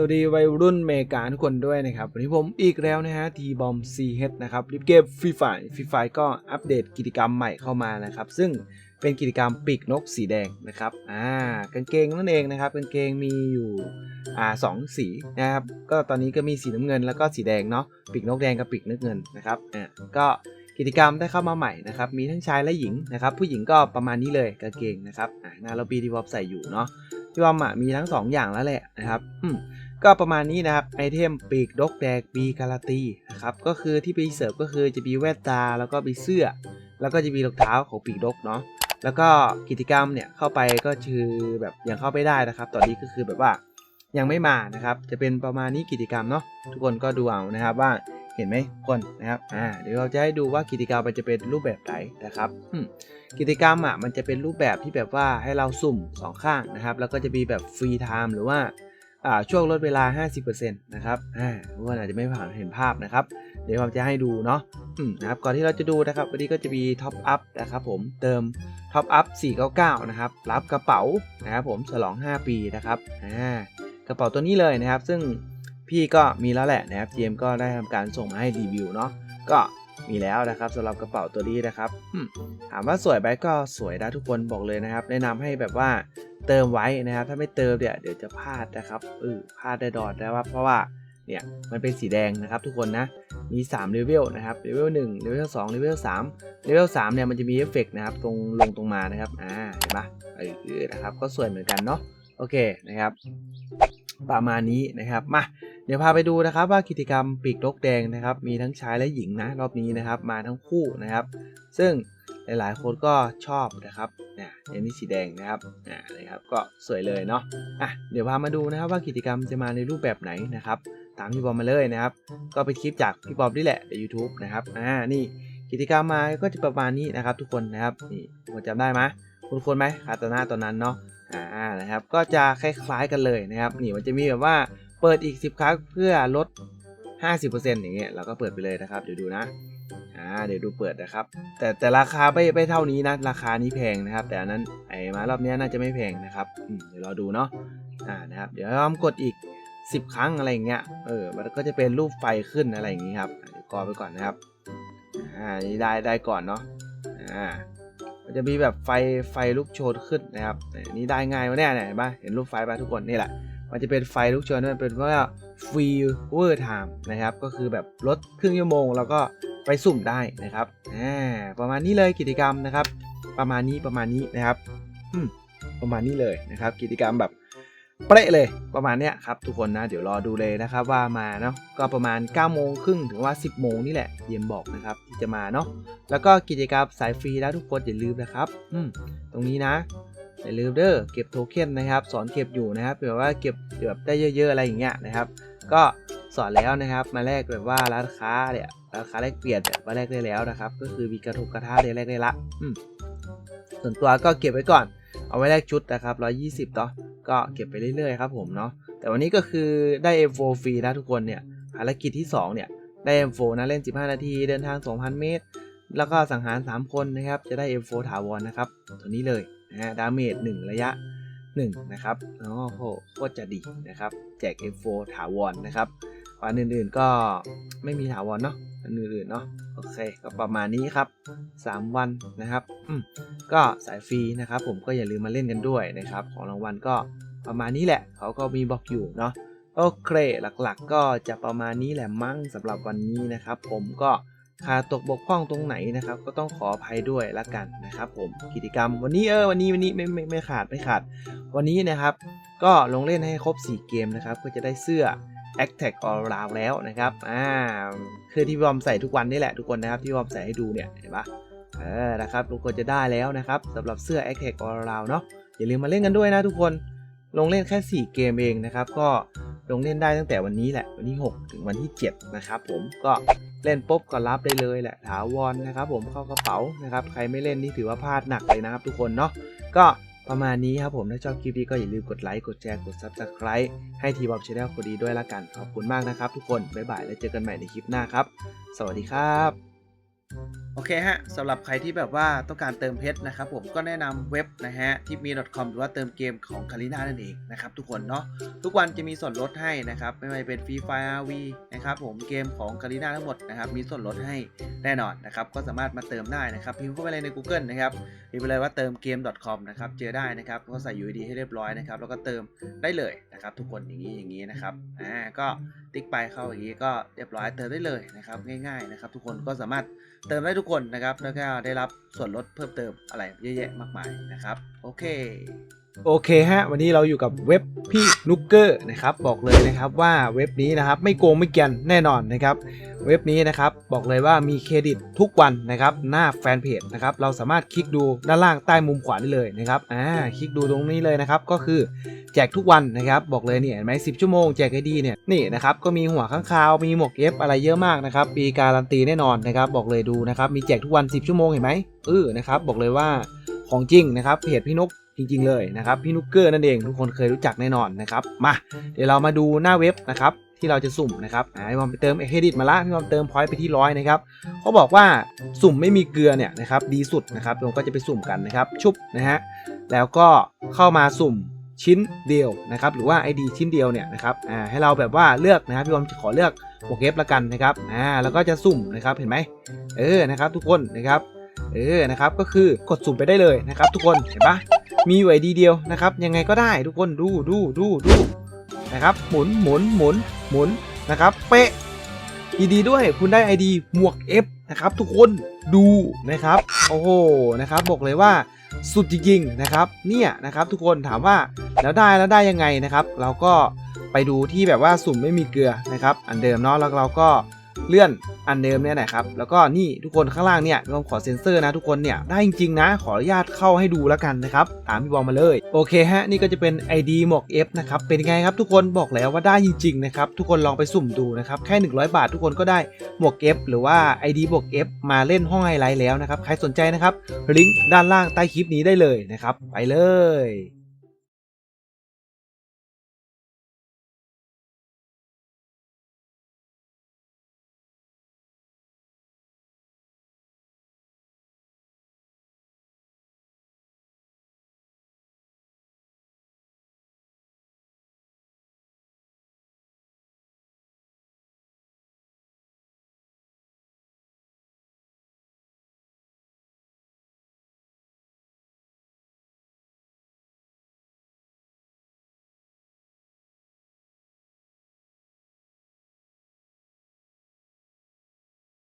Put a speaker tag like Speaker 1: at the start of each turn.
Speaker 1: สวัสดีวัยรุ่นเมกาทุกคนด้วยนะครับ วันนี้ผมอีกแล้วนะฮะทีบอมซีเฮดนะครับริปเกมฟรีไฟฟรีไฟก็อัปเดตกิจกรรมใหม่เข้ามานะครับ ซึ่งเป็นกิจกรรมปีกนกสีแดงนะครับอ่ากางเกงนั่นเองนะครับกางเกงมีอยู่อ่าสองสีนะครับก็ตอนนี้ก็มีสีน้ำเงินแล้วก็สีแดงเนาะปีกนกแดงกับปีกนกเงินนะครับอ่าก็กิจกรรมได้เข้ามาใหม่นะครับมีทั้งชายและหญิงนะครับผู้หญิงก็ประมาณนี้เลยกางเกงนะครับอ่านาเราบีที่บอบใส่อยู่เนาะที่บอมอะมีทั้งสองอย่างแล้วแหละนะครับอืม ก็ประมาณนี้นะครับไอเทมปีกดกแดกปีการาตีนะครับก็คือที่ไปเสิร์ฟก็คือจะมีแว่นตาแล้วก็มีเสื้อ แล้วก็จะมีรองเท้าของปีกดกเนาะแล้วก็กิจกรรมเนี่ยเข้าไปก็คือแบบยังเข้าไม่ได้นะครับ ตอนนี้ก็คือแบบว่ายังไม่มานะครับ จะเป็นประมาณนี้กิจกรรมเนาะทุกคนก็ดูเอานะครับว่าเห็นไหมคนนะครับอ่าเดี๋ยวเราจะให้ดูว่ากิจกรรมมันจะเป็นรูปแบบไหนนะครับกิจกรรมอะมันจะเป็นรูปแบบที่แบบว่าให้เราสุ่มสองข้างนะครับ แล้วก็จะมีแบบฟรีไทม์หรือว่า ช่วงลดเวลา 50%นะครับอ่าว่าอาจจะไม่ผ่านเห็นภาพนะครับ เดี๋ยวผมจะให้ดูเนาะนะครับก่อนที่เราจะดูนะครับ วันนี้ก็จะมีท็อปอัพนะครับผมเติมท็อปอัพ 499 นะครับ รับกระเป๋านะครับผมฉลอง 5 ปีนะครับอ่ากระเป๋าตัวนี้เลยนะครับ ซึ่งพี่ก็มีแล้วแหละนะครับ GM ก็ได้ทำการส่งมาให้รีวิวเนาะก็ มีแล้วนะครับสำหรับกระเป๋าตัวนี้นะครับถามว่าสวยไหมก็สวยนะทุกคนบอกเลยนะครับ แนะนำให้แบบว่าเติมไว้นะครับ ถ้าไม่เติมเนี่ยเดี๋ยวจะพลาดนะครับเออพลาดได้ดอดนะครับเพราะว่าเนี่ยมันเป็นสีแดงนะครับทุกคนนะมี3เลเวลนะครับเลเวล1เลเวล2เลเวล3เลเวล3เนี่ยมันจะมีเอฟเฟกต์นะครับตรงลงตรงมานะครับอ่าเห็นปะเออนะครับก็สวยเหมือนกันเนาะโอเคนะครับ ประมาณนี้นะครับมา เดี๋ยวพาไปดูนะครับว่ากิจกรรมปีกนกแดงนะครับ มีทั้งชายและหญิงนะรอบนี้นะครับ มาทั้งคู่นะครับ ซึ่งหลายๆคนก็ชอบนะครับเนี่ยอย่างนี้สีแดงนะครับอ่านะครับก็สวยเลยเนาะอะเดี๋ยวพามาดูนะครับว่ากิจกรรมจะมาในรูปแบบไหนนะครับ ตามพี่บอมมาเลยนะครับ ก็ไปคลิปจากพี่บอมนี่แหละใน YouTube นะครับอ่านี่กิจกรรมมาก็จะประมาณนี้นะครับ ทุกคนนะครับนี่ทุกคนจำได้ไหมคุณคนไหมคาตาน่าตอนนั้นเนาะอ่านะครับ ก็จะคล้ายๆกันเลยนะครับ นี่มันจะมีแบบว่า เปิดอีก 10 ครั้งเพื่อลด 50%อย่างเงี้ยเราก็เปิดไปเลยนะครับ เดี๋ยวดูนะอ่าเดี๋ยวดูเปิดนะครับ แต่แต่ราคาไม่ไม่เท่านี้นะ ราคานี้แพงนะครับ แต่อันนั้นไอ้มารอบเนี้ยน่าจะไม่แพงนะครับเดี๋ยวเราดูเนาะอ่านะครับเดี๋ยวเรากดอีก 10 ครั้งอะไรอย่างเงี้ยเออมันก็จะเป็นรูปไฟขึ้นอะไรอย่างงี้ครับอะเดี๋ยวกอไปก่อนนะครับอ่านี่ได้ได้ก่อนเนาะอ่ามันจะมีแบบไฟไฟลุกโชนขึ้นนะครับนี่ได้ง่ายวะเนี่ยเนี่ยเห็นปะเห็นรูปไฟปะทุกคนนี่แหละ มันจะเป็นไฟลุกโชนมันเป็นว่าฟรีเวอร์ไทม์นะครับ ก็คือแบบลดครึ่งชั่วโมง แล้วก็ไปสุ่มได้นะครับอ่าประมาณนี้เลยกิจกรรมนะครับ ประมาณนี้ประมาณนี้นะครับอืมประมาณนี้เลยนะครับ กิจกรรมแบบเป๊ะเลยประมาณเนี้ยครับทุกคนนะเดี๋ยวรอดูเลยนะครับว่ามาเนาะก็ประมาณ9โมงครึ่งถึงว่า 10โมงนี่แหละเยี่ยมบอกนะครับที่จะมาเนาะแล้วก็กิจกรรมสายฟรีแล้วทุกคนอย่าลืมนะครับอืมตรงนี้นะ อย่าลืมเด้อเก็บโทเค็นนะครับ สอนเก็บอยู่นะครับแบบว่าเก็บแบบได้เยอะๆอะไรอย่างเงี้ยนะครับ ก็สอนแล้วนะครับ มาแลกแบบว่าร้านค้าเนี่ยร้านค้าแลกเปลี่ยนเนี่ยมาแลกได้แล้วนะครับ ก็คือมีกระทงกระทะได้แลกได้ละอืมส่วนตัวก็เก็บไว้ก่อน เอาไว้แลกชุดนะครับ 120เนาะก็เก็บไปเรื่อยๆครับผมเนาะแต่วันนี้ก็คือได้ M4 ฟรีนะทุกคนเนี่ยภารกิจที่ 2 เนี่ยได้ M4 นะเล่น 15 นาทีเดินทาง 2,000 เมตร แล้วก็สังหาร 3 คนนะครับ จะได้ M4 ถาวรนะครับ ตัวนี้เลย นะดาเมจ1ระยะ 1 นะครับโอ้โหโคตรจะดีนะครับ แจก M4 ถาวรนะครับวันอื่นๆก็ไม่มีถาวรเนาะอันอื่นๆเนาะโอเคก็ประมาณนี้ครับ 3 วันนะครับอืมก็สายฟรีนะครับผมก็อย่าลืมมาเล่นกันด้วยนะครับ ของรางวัลก็ประมาณนี้แหละเขาก็มีบอกอยู่เนาะโอเค หลักๆก็จะประมาณนี้แหละมั้งสำหรับวันนี้นะครับ ผมก็ ขาดตกบกพร่องตรงไหนนะครับ ก็ต้องขออภัยด้วยละกันนะครับผมกิจกรรมวันนี้เออวันนี้วันนี้ไม่ไม่ไม่ขาดไม่ขาด วันนี้นะครับ ก็ลงเล่นให้ครบ 4 เกมนะครับก็จะได้เสื้อ a c t a c All Round แล้วนะครับอ่าคือที่พี่บอมใส่ทุกวันนี่แหละทุกคนนะครับที่พี่บอมใส่ให้ดูเนี่ยเห็นปะเออนะครับทุกคนจะได้แล้วนะครับสำหรับเสื้อ a c t a c All Round เนาะอย่าลืมมาเล่นกันด้วยนะทุกคนลงเล่นแค่ 4 เกมเองนะครับ ก็ ลงเล่นได้ตั้งแต่วันนี้แหละ วันที่ 6 ถึงวันที่ 7 นะครับผมก็เล่นปุ๊บก็รับได้เลยแหละถาวรนะครับ ผมเข้ากระเป๋านะครับใครไม่เล่นนี่ถือว่าพลาดหนักเลยนะครับ ทุกคนเนาะก็ประมาณนี้ครับผม ถ้าชอบคลิปนี้ก็อย่าลืมกดไลค์ กดแชร์ กด Subscribe ให้ทีบอมชาแนลคนดีด้วยละกัน ขอบคุณมากนะครับทุกคน บ๊ายบาย แล้วเจอกันใหม่ในคลิปหน้าครับ สวัสดีครับ โอเคฮะสำหรับใครที่แบบว่าต้องการเติมเพชรนะครับผมก็แนะนำเว็บนะฮะที่มี .com หรือว่าเติมเกมของคาริน่านั่นเองนะครับทุกคนเนาะทุกวันจะมีส่วนลดให้นะครับไม่ว่าจะเป็นฟรีไฟร์ RV นะครับผมเกมของคาริน่าทั้งหมดนะครับมีส่วนลดให้แน่นอนนะครับก็สามารถมาเติมได้นะครับพิมพ์เข้าไปเลยใน Google นะครับพิมพ์ไปเลยว่าเติมเกม .com นะครับเจอได้นะครับก็ใส่ UID ให้เรียบร้อยนะครับแล้วก็เติมได้เลยนะครับทุกคนอย่างนี้อย่างนี้นะครับอ่าก็ติ๊กไปเข้าอย่างนี้ก็เรียบร้อยเติมได้เลยนะครับง่ายๆนะครับทุกคนก็สามารถเติมได้ทุกคนนะครับแล้วก็ได้รับส่วนลดเพิ่มเติมอะไรเยอะแยะมากมายนะครับ โอเค โอเคฮะ วันนี้เราอยู่กับเว็บพี่นุกเกอร์นะครับ บอกเลยนะครับว่าเว็บนี้นะครับไม่โกงไม่เกียนแน่นอนนะครับ เว็บนี้นะครับบอกเลยว่ามีเครดิตทุกวันนะครับ หน้าแฟนเพจนะครับ เราสามารถคลิกดูด้านล่างใต้มุมขวาได้เลยนะครับอ่าคลิกดูตรงนี้เลยนะครับ ก็คือแจกทุกวันนะครับ บอกเลยเนี่ยเห็นไหมสิชั่วโมงแจกไอดีเนี่ยนี่นะครับก็มีหัวข้างคาวมีหมวกเอฟอะไรเยอะมากนะครับมีการันตีแน่นอนนะครับ บอกเลยดูนะครับมีแจกทุกวัน 10 ชั่วโมงเห็นไหมเออนะครับบอกเลยว่าของจริงนะครับเพจพี่นก จริง ๆ เลยนะครับพี่นุกเกอร์นั่นเองทุกคนเคยรู้จักแน่นอนนะครับมาเดี๋ยวเรามาดูหน้าเว็บนะครับที่เราจะสุ่มนะครับพี่บอมไปเติมเครดิตมาละพี่บอมเติมพอยต์ไปที่ร้อยนะครับเขาบอกว่าสุ่มไม่มีเกลือเนี่ยนะครับดีสุดนะครับเราก็จะไปสุ่มกันนะครับชุบนะฮะแล้วก็เข้ามาสุ่มชิ้นเดียวนะครับหรือว่า ID ชิ้นเดียวเนี่ยนะครับอ่าให้เราแบบว่าเลือกนะครับพี่บอมจะขอเลือกโปรเกฟละกันนะครับอ่าแล้วก็จะสุ่มนะครับเห็นไหมเออนะครับทุกคนนะครับเออนะครับก็คือกดสุ่มไปได้เลยนะครับทุกคนเห็นปะ มีอยู่ ID เดียวนะครับ ยังไงก็ได้ทุกคนดูดูดูดูนะครับ หมุนหมุนหมุนหมุนนะครับ เป๊ะยินดีด้วยคุณได้ ID หมวก F นะครับ ทุกคนดูนะครับ โอ้โหนะครับ บอกเลยว่าสุดจริงๆนะครับ เนี่ยนะครับ ทุกคนถามว่าแล้วได้แล้วได้ยังไงนะครับ เราก็ไปดูที่แบบว่าสุ่มไม่มีเกลือนะครับ อันเดิมเนาะแล้วเราก็ เลื่อนอันเดิมเนี่ยนะครับ แล้วก็นี่ทุกคนข้างล่างเนี่ยลองขอเซ็นเซอร์นะทุกคนเนี่ยได้จริงๆนะ ขออนุญาตเข้าให้ดูแล้วกันนะครับ ตามพี่บอลมาเลย โอเคฮะ นี่ก็จะเป็น ID หมวก F นะครับเป็นไงครับทุกคนบอกแล้วว่าได้จริงๆนะครับทุกคนลองไปสุ่มดูนะครับแค่ 100 บาททุกคนก็ได้หมวก F หรือว่า ID บวก F มาเล่นห้องไฮไลท์แล้วนะครับใครสนใจนะครับลิงก์ด้านล่างใต้คลิปนี้ได้เลยนะครับไปเลย